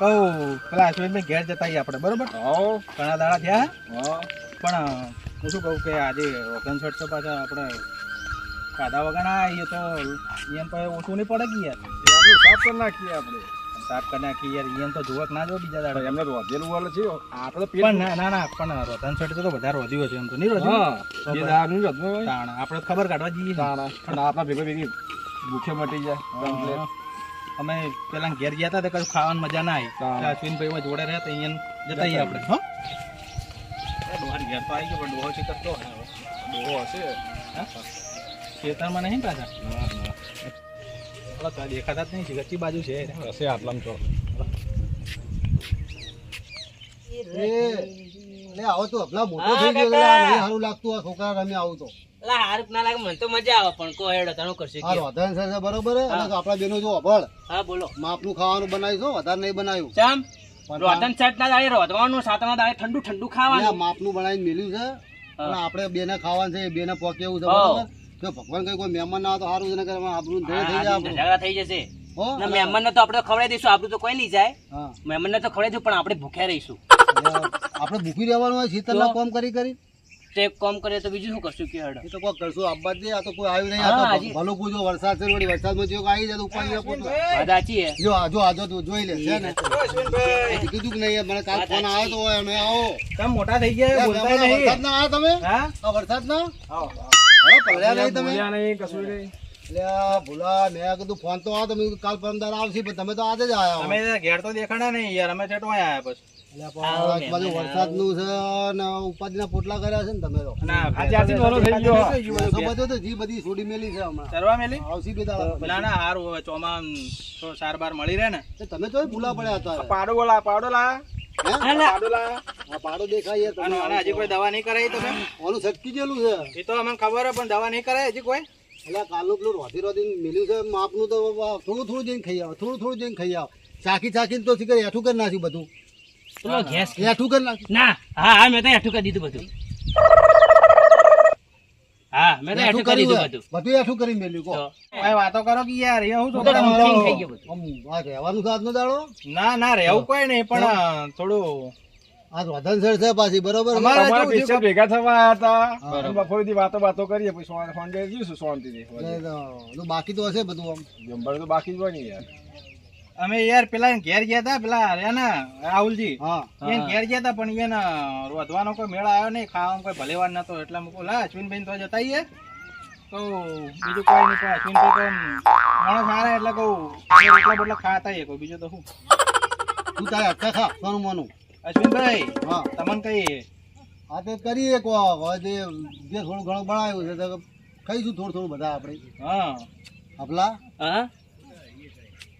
કહું પેલા અશ્વિનભાઈ ઘેર જતા આવીએ આપણે બરોબર? હા. ઘણા દાડા થયા. હા. પણ હું શું કહું કે આજે શર્ટ તો પાછા આપણે ખાધા વગર ના આવીએ તો એમ તો ઓછું નહીં પડે કે યાર? સાફ કરી નાખીએ આપણે. સાફ કરી નાખી યાર એમ તો જોવક ના જો બીજા દાડા. એમને રોધેલું વાળું છે. આપણે પણ ના ના ના પણ રોધન શર્ટ તો વધારે રોધ્યું હશે એમ તો. નહીં રોધ્યું તો આપણે ખબર કાઢવા જઈએ. અને આપણા ભેગો ભેગી ભૂખે મટી જાય. અમે પેલા ઘેર ગયા હતા તો કશું ખાવાની મજા ના આવી. અશ્વિનભાઈ માં જોડે રહ્યા તો અહીંયા જતા આવીએ આપણે હો. ડોહાર ઘેર તો આવી ગયો પણ ડોહો ચિકટ તો ડોહો હશે. ખેતરમાં નહીં પાછા? ના, દેખાતા જ નહીં ચિકટની બાજુ છે. હશે આટલામાં તો. એ આવો તો. મોટો થઈ ગયો સારું લાગતું આ છોકરા રમે આવું તો. લા હારું ના લાગે મને તો મજા આવે પણ કો હેડો તને કરશે આ રોધન સર બરોબર હે? અને આપણા બેનો જો અભળ હા બોલો. માપનું ખાવાનું બનાવ્યું વધારે નહીં બનાવ્યું. ચમ? રોધન સેટ ના દાડે રોધવાનું સાતમા દાડે ઠંડુ ઠંડુ ખાવાનું. માપનું બનાવીને મેલ્યું છે. અને આપણે બેને ખાવાનું છે બેને પોકે એવું છે બરોબર? જો ભગવાન કઈ કોઈ મહેમાન ના તો સારું છે ને કે આપણું થઈ જાય ઝઘડા થઈ જશે? મહેમાન ને તો આપણે ખવડાવી દઈશું આપણું તો કોઈ નહીં જાય. મહેમાન ને તો ખવડાવી દઈશું પણ આપણે ભૂખ્યા રહીશું. આપડે આપણે ભૂખી રહેવાનું હોય શીતળના કોમ કરી કરી. તો એક કામ કરીએ તો બીજું શું કરશું? કે હેડો એ તો કોઈ કરશું આબા દે આ તો કોઈ આવ્યું નહીં આ તો ભલો પૂછો વરસાદ છે વળી વરસાદમાં જો આવી જાય તો ઉપર જાય પોતો સાચી હે. જો આ જો આ જો જોઈ લે છે ને? એ કીધું કે નહીં મને કાલ ફોન આવ્યો તો હોય અમે આવો. તમે મોટા થઈ ગયા બોલતા નહીં. વરસાદ ના આવ્યા તમે? હા? આ વરસાદ ના આવો. હવે પલળ્યા નહીં તમે. બોલ્યા નહીં કશું નહીં. એટલે ભૂલા મેં કીધું ફોન તો આવ્યો તમે કાલ પરમદાર આવશે પણ તમે તો આજે જ આયા અમે તો ઘેર તો દેખાડ્યા નહીં યાર અમે ચેટવા આયા પછી. એટલે પણ આ બાજુ વરસાદનું છે ને ઉપાધિના પોટલા કર્યા છે ને તમે તો ના આજે આથી દોરો થઈ ગયો. ભેંસો બધો તો જી બધી છોડી મેલી છે હમણાં. ચરવા બે ના ના હારું હવે ચોમામ બાર મળી રહે ને. તમે તો ભૂલા પડ્યા હતા. પાડો બોલા પાડો લા પાડો લા આ પાડો દેખાય યાર અને તમે આને હજી કોઈ દવા નહીં કરાવી તમે ઓનું છટકી ગયેલું છે. એ તો અમને ખબર પણ દવા નહીં કરાય હજી કોઈ? એટલે કાલનું પેલું રોધી રોધી મેલ્યું છે. માપનું તો થોડું થોડું જઈને ખાઈ આવો થોડું થોડું જઈને ખાઈ આવો. ચાખી ચાખીને તો શીખર એઠું કરી નાખ્યું બધું. પેલો ગેસ હેઠું કરી નાખ. ના હા હા મેં તો હેઠું કરી દીધું બધું. હા મેં તો હેઠું કરી દીધું બધું. બધું હેઠું કરી મેલ્યું કો આ વાતો કરો કે યાર એ હું તો થઈ ગયો બધું. આ રહેવાનું છે નો દાડો? ના ના રહેવું કોઈ નહીં પણ થોડું આ રોધનસર છે પાછી બરોબર? અમારે પૈસા ભેગા થવા હતા. બરાબર. બપોરેથી વાતો વાતો કરીએ પછી સોન- ફોન જઈશું શાંતિથી બાકી તો હશે બધું આમ. જમવાનું તો બાકી જ હોય ને યાર. અમે યાર પેલા ઘેર ગયા હતા પેલા રહ્યા રાહુલજી. હા. એને ઘેર ગયા હતા પણ એને રોધવાનો કોઈ મેળા આવ્યો નહીં ખાવાનો કોઈ ભલેવાર નતો એટલે મેં કહું લા અશ્વિનભાઈ તો જતા આવીએ. તો બીજું કોઈ નહીં પણ અશ્વિનભાઈ તો માણસ સારા એટલે કહું એટલા બોટલા ખાતા આવીએ કહું બીજું તો શું? તું તારે અટકા ખા સોનું મોનું. અશ્વિનભાઈ હા. તમને કઈ હા તો કરીએ કો હવે જે જે થોડું ઘણું બનાવ્યું છે તો ખાઈશું થોડું થોડું બધા આપણે. હા. આપલા હા?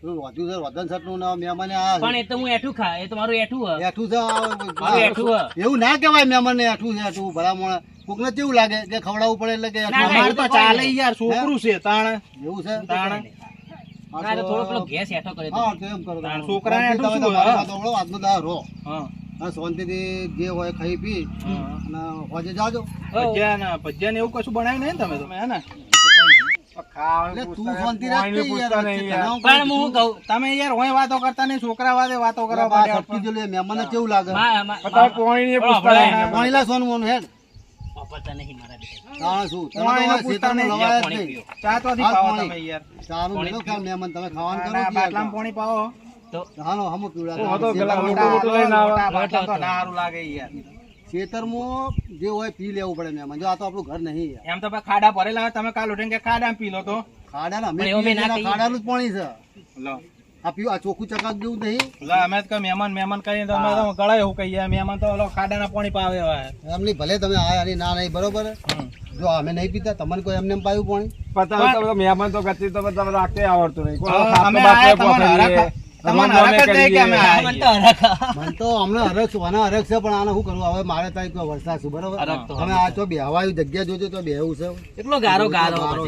રોધ્યું છે રોધનસરનું ને મહેમાને આ પણ એ તો હું હેઠું ખા એ તો મારું હેઠું એઠું છે મારું આ- હેઠું એવું ના કહેવાય મહેમાનને એઠું છે એઠું ભલા કોકને કેવું લાગે કે ખવડાવવું પડે એટલે કે ના, એઠું. ના, અમારે તો ચાલે યાર છોકરું છે તાણ. એવું છે? તાણ. થોડો પેલો ગેસ કરી હા તો એમ કરો. છોકરાને એઠું શું, તમારા હા? વાતો કરો, આજનો દાડો રહો હા. શાંતિથી જે હોય ખાઈ પી. અને હોજે જાજો. ભજીયા ને ભજીયા ને એવું કશું બનાવ્યું નહીં તમે તમે હે ને? પણ પાવો. તો હાલો, હમ પીવડા તો પેલા મોટો મોટું લઈને આવે. તો ના હારું લાગે યાર. ખેતરમાં જે હોય પી લેવું પડે મહેમાન જો આ તો આપણું ઘર નહીં એમ તો ખાડા ભરેલા તમે કાલ ઉઠીને ખાડા પી લો તો. મેં ના ખાડાનું જ પાણી છે. આ પીવું આ ચોખ્ખું ચકાક જેવું નહીં. અમે તો મહેમાન મહેમાન કરીને તો અમે ગળાય એવું કહીએ. મહેમાન તો લો ખાડાના પાણી પાવે હોય એમ નહીં ભલે તમે નહીં ના નહીં બરોબર? જો અમે નહીં પીતા તમને કોઈ એમને એમ પાયું પાણી? પતા મહેમાન તો ગતિ તો તમે રાખતે આવડતું નહીં. મને તો અમને હરખ છું આને હરખ છે પણ આને શું કરવું હવે મારે ત્યાં કોઈ વરસાદ છું બરોબર? તમે આ તો બેહવાયું જગ્યા જોજો તો બેહવું છે. કેટલો ગારો ગારો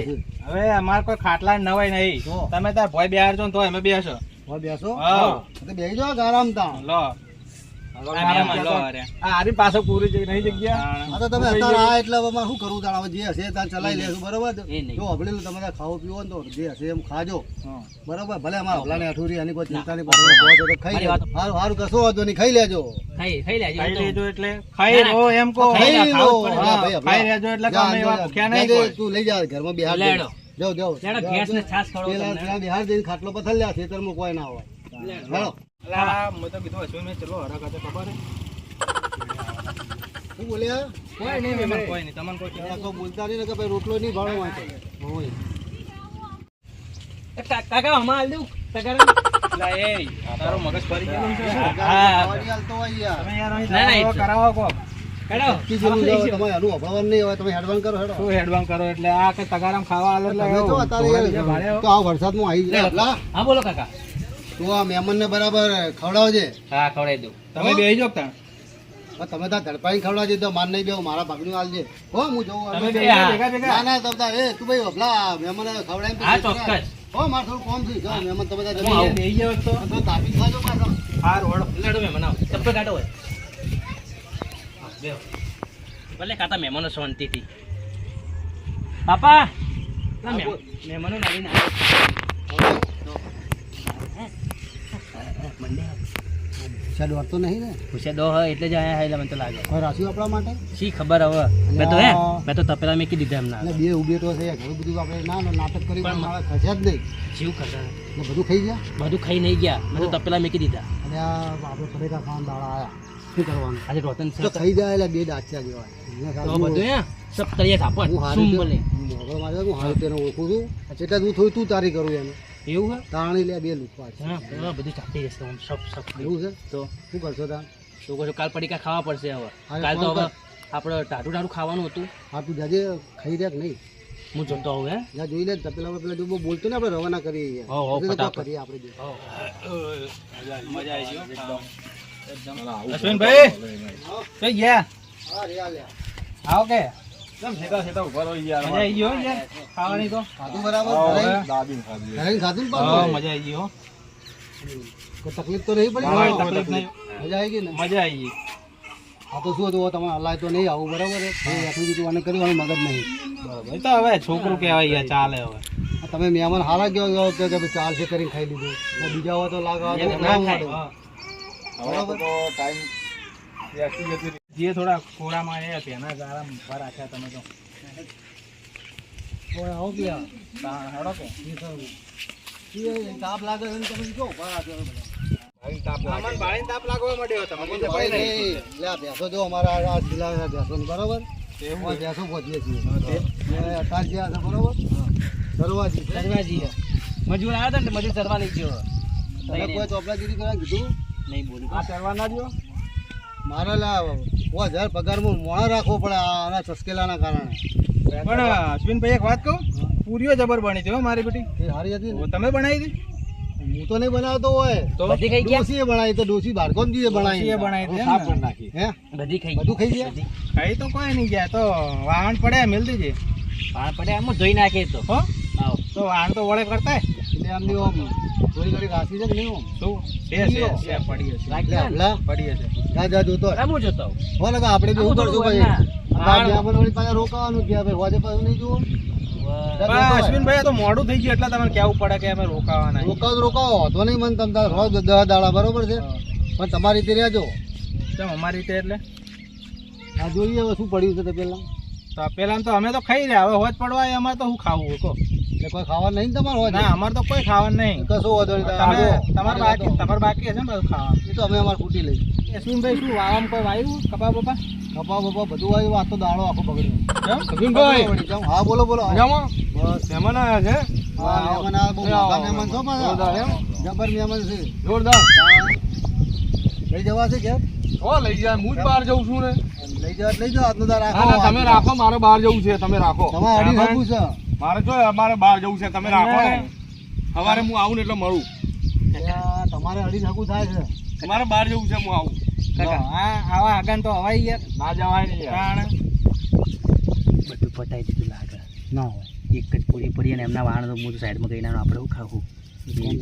હવે અમારે કોઈ ખાટલા નવાય નહીં. તમે તાર ભોય બેહારજો તો અમે બેસો બેસો બેસી તો ગરમ જાઓ આરામ તા લો. આરી પાસે પૂરી નહીં જગ્યા. તો તમે અત્યારે આ એટલે હવે શું કરવું તાણ? જે હશે તાર ચલાવી લેશું બરોબર? જો હબળેલું તમે તાર પીવો તો જે હશે એમ ખાજો. બરોબર? ભલે અમારા હબલાને અઠુરી એની કોઈ ચિંતા નહીં પડે તો ખાઈ લેજો. સારું સારું કશો વાંધો નહીં ખાઈ લેજો. ખાઈ ખાઈ લેજો ખાઈ એ તો. લેજો એટલે ખાઈ લો એમ કહો. ખાઈ લે, ખાઈ ખાવું લો. હા, હા, ભાઈ, ખાઈ લેજો એટલે જા, એવા ભૂખ્યા નહીં તું લઈ જા ઘરમાં બિહાર. લેડો. પેલા બિહાર જઈને ખાટલો પથારી ખેતરમાં કોઈ ના હોય. હેલો. અલા, મેં તો કીધું અશ્વિન મેં ચલો હરખ હતો ખબર હે? શું બોલ્યા? કોઈ નહીં કોઈ નહીં તમને કોઈ કીધું? કોઈ બોલતા નહીં કે ભાઈ રોટલો નહીં ભાડો વાંચે કાકા હમણાં હાલ દઉં. તગાર એ, તારું મગજ ફરી છે હા. હાલતો હોય યાર. ના, ના, કરાવો કે આ વરસાદમાં આવી જાય. હા બોલો કાકા. તું આ મહેમાનને બરાબર ખવડાવજે. હા ખવડાવી દઉં. તમે બેહી જાવ ત્યાં? પણ તમે તાર ધડપાઈ ખવડાવજે તો માર નહીં બેહું, મારા ભાગનું હાલજે હો હું જોઉં. ના ના તમે એ તું ભાઈ વભલા મહેમાન ખવડાવી હા ચોક્કસ. હો મારે થોડું કોમ થયું જો મહેમાન તમે તાર જમી યાર જાવ તો. તાપી ખાજો પાછો. હા, રોડ. લડો મહેમાન આવ. ચપ્પલ કાઢો હોય હા, બેહો. ભલે ખાતા મહેમાનો શાંતિથી. પાપા ના, મહેમાન- મહેમાનો નાડીને નહીં ને? દો હોય એટલે જ આયા હોય મને તો લાગે. કોઈ રાખ્યું આપણા માટે? શી ખબર હવે? મેં તો હે મેં તો તપેલા મેકી દીધા એમના એટલે બે ઉભેટો છે ઘણું બધું આપણે ના નાટક કરી પણ મારા ખસ્યા જ નહીં જીવ ખસા બધું ખાઈ ગયા? બધું ખાઈ નહીં ગયા. મેં તો તપેલા અને આપણે દાડા આયા. શું કરવાનું? આજે રોતન તો ખાઈ જાય એટલે બે દાચ્યા જેવા તો બધું હે સબ તળિયા હું શું તે- બોલે મોગલ મારે હું હારું તેને ઓળખું છું. એટલે હું થોડી તું તારી કરું એને. એવું હે? તાણી લે બે લુકવા છે. હા બધું ચાટી જશે આમ સબ સબ એવું છે? તો શું કરશો તા શું કરશો? છો કાલ પડીકા ખાવા પડશે હવે. કાલ તો હવે આપણે ટાટું ટાટું ખાવાનું હતું. હા તું જાજે ખાઈ રહ્યા નહીં. હું જોતો આવું હે? જા જોઈ લે પેલા પેલા જો બહુ બોલતો ને આપણે રવાના કરીએ હો, હો, ફટાફટ. કરીએ આપણે જો. મજા આવી ગઈ. એકદમ અશ્વિનભાઈ કઈ ગયા હા રે આલ્યા લે. આવો કે? કેમ સીધા સીધા ઊભા રહો યાર? મજા આવી ગયો હો યાર? ખાવાની તો? ખાધું બરાબર? આવો, ખાધી. ઘરે ખાધું ને મજા આવી ગઈ કોઈ તકલીફ તો નહીં પડી? તકલીફ નહીં. મજા આવી ગઈ ને? મજા આવી ગઈ. આ તો શું હતું? તમારે હલાય તો નહીં આવું બરાબર? આટલું બધું આને કર્યું મગજ નહીં. બરોબર. તો હવે છોકરું કહેવાય યાર ચાલે હવે. તમે મહેમાન હારા ગયો કે ચાલશે કરીને ખાઈ લીધું. બીજા હોય તો લાગે આ તો એને ના ના મળે. હા. ટાઈમ બેસી જતી રહી. જે થોડા ખોરામાં એ તેના ગાળા ઊભા રાખ્યા તમે તો. ઓય, આવો કે. આ? કે એ તાપ લાગે છે ને તમે જો ઊભા રાખ્યો કોઈ જો. મજૂર આવ્યા હતા ને મજૂર ચરવા લઈ ગયો. કોઈ ચોપડા કરવા કીધું? નહીં બોલું આ કરવા ના દ્યો? મારે લા સો હજાર પગારમાં મોણા રાખવો પડે આના સસ્કેલાના કારણે. પણ અશ્વિનભાઈ એક વાત કહું? પૂરીઓ જબર બની છે હો મારી બેટી. સારી હારી હતી તમે બનાવી હતી? હું તો નહીં બનાવતો હોય. તો? બધી ખાઈ ગયા? ડોસીએ બનાવી તો ડોસી બાળકોનજીએ બનાવી બનાવી સાફ કરી નાખી. હે? બધી ખાઈ બધું ખાઈ ગયા? ખાઈ તો કોઈ નહીં ગયા તો વાહન પડે મેલ દીજે વાહન પડે એમ જોઈ ધોઈ નાખે તો. હો? તો વાહન તો વળે કરતા એટલે આમ આમ થોડી ઘડી છે કે નહીં? શું? છે પડી. પડી જા જોતો. જોતો હો લગા આપણે બી ભાઈ. આ ત્યાં પણ વળી રોકાવાનું કે ભાઈ હોજે પાછું નહીં જુઓ. અશ્વિનભાઈ તો મોડું થઈ ગયું એટલે તમને કેવું પડે કે અમે રોકાવાના રોકાવ રોકાવો તો નહીં મને તમ રોજ દહ દાડા બરોબર છે. પણ તમારી રીતે રહેજો. કેમ અમારી રીતે એટલે? આ જોઈએ હવે શું પડ્યું છે તે પેલા તો પેલા તો અમે તો ખાઈ રહ્યા હવે હોજ પડવા અમારે તો શું ખાવું કહો. એટલે કોઈ ખાવા નહીં તમારે હોય ના અમારે તો કોઈ ખાવાનું નહીં. કશું વાંધો તમે તમારે બાકી તમારે બાકી હશે ને બધું ખાવાનું? એ તો અમે અમારે ફૂટી લઈ અશ્વિનભાઈ શું વાવામાં કોઈ વાયું? કપા બપા કપા બપા બધું વાયું આ તો દાડો આખો બગડ્યો. અશ્વિનભાઈ હા બોલો બોલો. મજામાં બસ. મહેમાન આવ્યા છે? હા મહેમાન આ બહુ મોટા મહેમાન છો પાછા. જોરદાર એમ? જબર મહેમાન છે. જોરદાર. લઈ જવા છે ઘેર? હો, લઈ જાય. હું જ બહાર જઉં છું ને. લઈ જવા લઈ જાઓ. આટલો રાખો તમે રાખો મારે બહાર જવું છે તમે રાખો. તમારે અઢી રાખું છે? મારે જો અમારે બહાર જવું છે તમે રાખો ને. સવારે હું આવું ને એટલે મળું. તમારે અડી નાખું થાય છે. મારે બહાર જવું છે હું આવું. આવા આગળ તો હવાઈ ગયા. ના જવાય નહીં બધું પટાઈ દીધું લાગે. ના હોય. એક જ પૂરી પડી અને એમના વાહન તો હું સાઈડમાં ગઈને આપણે શું ખાવું?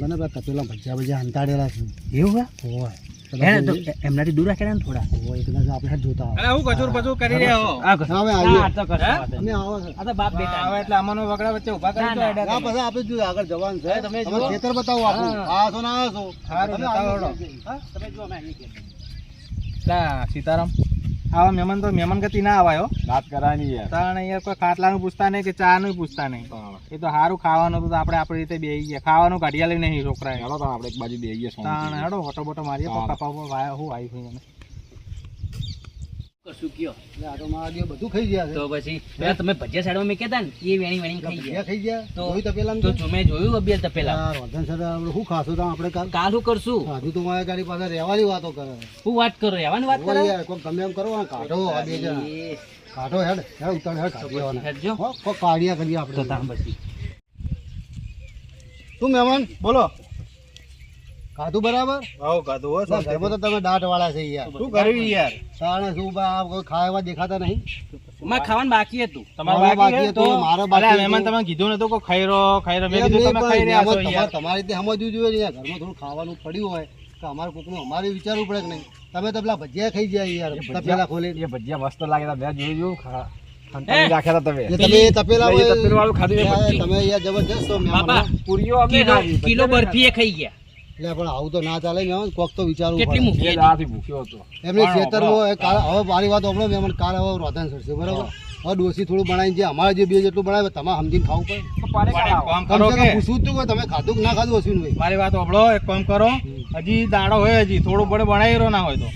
કોણ કરે પેલા ભજીયા ભજીયા હંતાડેલા છે. એવું હે? હોય. એમનાથી દૂર રાખે ને થોડા. ઓ એકલા જ આપણે જોતા આવે. અરે હું કચુર પચુર કરી રહ્યા. હો આ કશો. હવે આ તો કશો હે? વાત અમે આવો આ તો બાપ બેટા હવે એટલે અમનો વગડા વચ્ચે ઊભા કરી. પછી આપણે જોઈએ આગળ જવાનું છે. તમે તમારે ખેતર બતાવો આપણું. આ છો ને આ છો બતાવો? તમે અમે. લા, સીતારામ. આવા મહેમાન તો મહેમાન ગતિ ના આવાયો વાત કરવાની યાર તાણે યાર કોઈ ખાટલાનું પૂછતા નહીં કે ચા નું પૂછતા નહીં. એ તો સારું ખાવાનું હતું તો આપણે આપણી રીતે બેસી ગયા. ખાવાનું કાઢિયા લઈ નહીં છોકરા હેડો તો આપણે એક બાજુ બેહીએ ગયા તાણે હેડો ફોટો બોટો મારીએ. પપ્પા પાપા વાયા હું આવી મને કશું કયો? આ તો મારા જે બધું ખાઈ ગયા તો પછી પેલા તમે ભજીયા સાઈડમાં મેં કહેતા ને એ વેણી વેણી ખાઈ ગયા. ખાઈ ગયા. તો- જોયું તપેલામાં તો તો? જો મેં જોયું અભ્યાસ તપેલા. રોધન સાથે આપણે શું ખાશું તો આપણે કાલ કાલ કરશું? હજુ તો મારા ગાડી પાસે રહેવાની વાતો કરે. હું વાત કરો? રહેવાની વાત કરો? ઓય યાર, એમ કરો કાઢો આ બે જણા. એ, કાઢો હેડ હેડ ઉતાર હેડ કાઢી આવવાના. હેડજો. હો, કોક કાઢ્યા કરીએ તો તામ પછી. શું મહેમાન? બોલો. ખાધું બરાબર? આવો કાધું હો ઘરમાં તો તમે દાંત વાળા છે યાર. શું કર્યું યાર? સાણે શું બા કોઈ ખાવા દેખાતા નહીં. મારે ખાવાનું બાકી હતું. તમારે બાકી બાકી હે હતો, તો મારો બાકી મહેમાન તમે કીધું નતું કે ખૈરો ખૈરો મેં કીધું તમે ખાઈ રહ્યા છો યાર. તમારી રીતે સમજવું જોઈએ યાર. ઘરમાં થોડું ખાવાનું પડ્યું હોય કે અમારે કોકનું અમારે વિચારવું પડે કે નહીં. તમે તો પેલા ભજીયા ખાઈ જાય યાર તપેલા ખોલી. એ ભજીયા મસ્ત લાગે મેં જોયું જોયું તમે. જબરજસ્ત કિલો બરફી એ ખાઈ ગયા. એટલે પણ આવું તો ના ચાલે મહેમાન કોક તો વિચારવું કેટલી મૂકી દાડાથી ભૂખ્યો હતો. એમની ખેતરમાં કાલ- હવે મારી વાત સાંભળો મહેમાન કાલ હવે રોધન સરશે બરાબર? હવે ડોસી થોડું બનાવીને જે અમારે જે બે જેટલું બનાવે તમારે સમજીને ખાવું પડે. પૂછવું તું કે તમે ખાધું કે ના ખાધું અશ્વિનભાઈ મારી વાત આપણો એક કામ કરો. હજી દાડો હોય હજી થોડું બડે બનાવી રહ્યો ના હોય તો.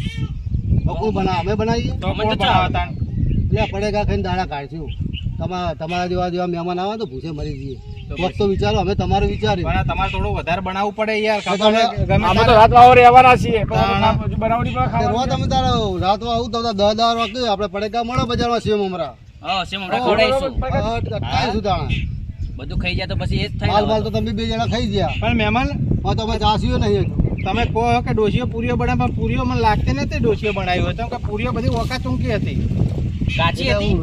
બકુલ બના અમે બનાવીએ? તો અમે એટલે પડેગા ખાઈને દાડા કાઢશું. તમારા તમારા જેવા જેવા મહેમાન આવે તો ભૂસે મરી જઈએ. તો વિચારો અમે તમારું વિચાર્યું. પણ તમારે થોડું વધારે બનાવવું પડે યાર તમે- અમે તો રાત વાળો રહેવાના છીએ બનાવવાની પણ રોજ તમે તારે રાત આવું તો દસ દસ વાગે આપણે પડેકા મળો બજારમાં સેમ અમરા હા સેમ હમણાં ખવડાવીશું. કાઈ તાણા બધું ખાઈ જાય તો પછી એ જ થાય માલ માલ તો તમે બે જણા ખાઈ ગયા. પણ મહેમાન હા તો અમે ચાસીઓ નહીં. તમે કહો કે ડોસીઓ પૂરીઓ બનાવે પણ પૂરીઓ મને લાગતી નથી ડોસીઓ બનાવી હોય. તો કે પૂરીઓ બધી ઓકા ચૂંકી હતી. કાચી હતી?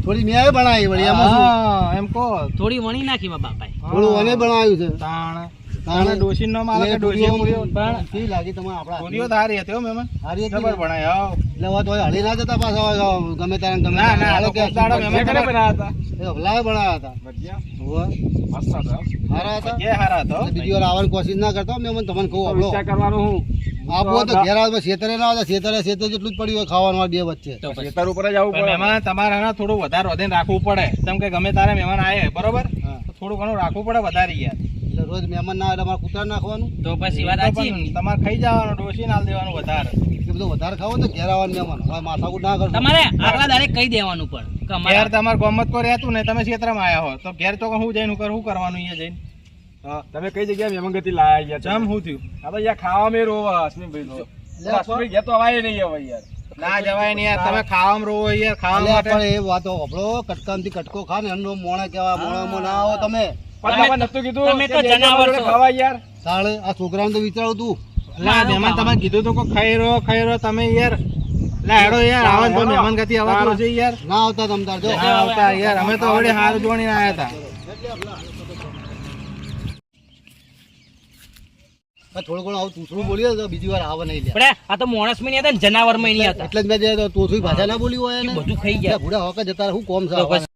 થોડી મેં બનાવી વળી એમાં શું? હા, એમ કહો. થોડી વણી નાખી મારા બાપાએ થોડું મને બનાવ્યું છે. તાણ. તાણે. તાણે માલ કે ડોશી પૂરીઓ પણ કી લાગી તમે આપડા કોનીઓ તો હારી હતી હો મહેમાન હારી ને? બનાવી આવો. એટલે હવે તો હળી ના જતા પાછા ગમે ત્યારે ને ગમે ના, ના, હાલો કે દાડો મેં કરે હતા? એ હલાવે બનાવ્યા હતા. ભજીયા? હોવે. મસ્ત હતા. હારા હતા? કે હારા હતો બીજી વાર આવવાની કોશિશ ના કરતા મેં મને તમને કહું આપણો વિચાર કરવાનો હું. તો ઘેર આવે શેતરે ના આવે શેતરે શેતરે જેટલું જ પડ્યું હોય ખાવાનું બે વચ્ચે. ખેતર ઉપર જ આવવું પડે. તમારે થોડું વધારે વધીને રાખવું પડે. તેમ કે ગમે તારે મહેમાન આવે બરોબર? થોડું ઘણું રાખવું પડે વધારે યાર. એટલે રોજ મહેમાન ના આવે એટલે અમારે કૂતરા નાખવાનું. તો પછી વાત તમારે ખાઈ જવાનું ડોસી નાલ દેવાનું વધારે. એ બધું વધારે ખાવો તો ઘેર આવવાનું મહેમાન. હવે માથાકૂટ ના કરશો. તમારે આગલા દાડે કહી દેવાનું પણ. કે ઘેર અમારે તમારે ગમત રહેતું ને તમે ક્ષેત્રમાં આવ્યા હો. તો ઘેર તો હું જઈને કરું શું કરવાનું અહીંયા જઈને? તમે કઈ જગ્યાએ મહેમાન લાયા ગયા ચમ શું થયું? આ તો ખાવા મેં રોવો અશ્વિનભાઈ તો. લે, ઘેર તો અવાય નહીં હવે યાર ના જવાય નહીં યાર તમે ખાવામાં રહો યાર ખાવા માટે. પણ એ વાતો આપણો કટકામથી કટકો ખા ને એમનો મોણે કહેવા મોણામાં ના આવો તમે. તમે- નતું કીધું તમે તો જનાવર ખાવા યાર. તાળે આ છોકરાને તો વિચારું તું. ના મહેમાન તમે કીધું તો ખૈરો ખાઈ તમે યાર. લા હેડો યાર આવો તો મહેમાન ગતિ આવતું યાર. ના આવતા તમ જો. ના આવતા યાર અમે તો હવે હાર હતા થોડું ઘણું આવું તૂસરું બોલ્યો તો બીજી વાર આવે નહીં લે આ તો માણસમાં નહીં હતા જનાવરમાં નહીં હતા. એટલે જ મેં જે તોસું ભાષા ના બોલી હોય ને બધું ખાઈ ગયા. ભૂડા વખત જતા હું કોમ આવા? પછી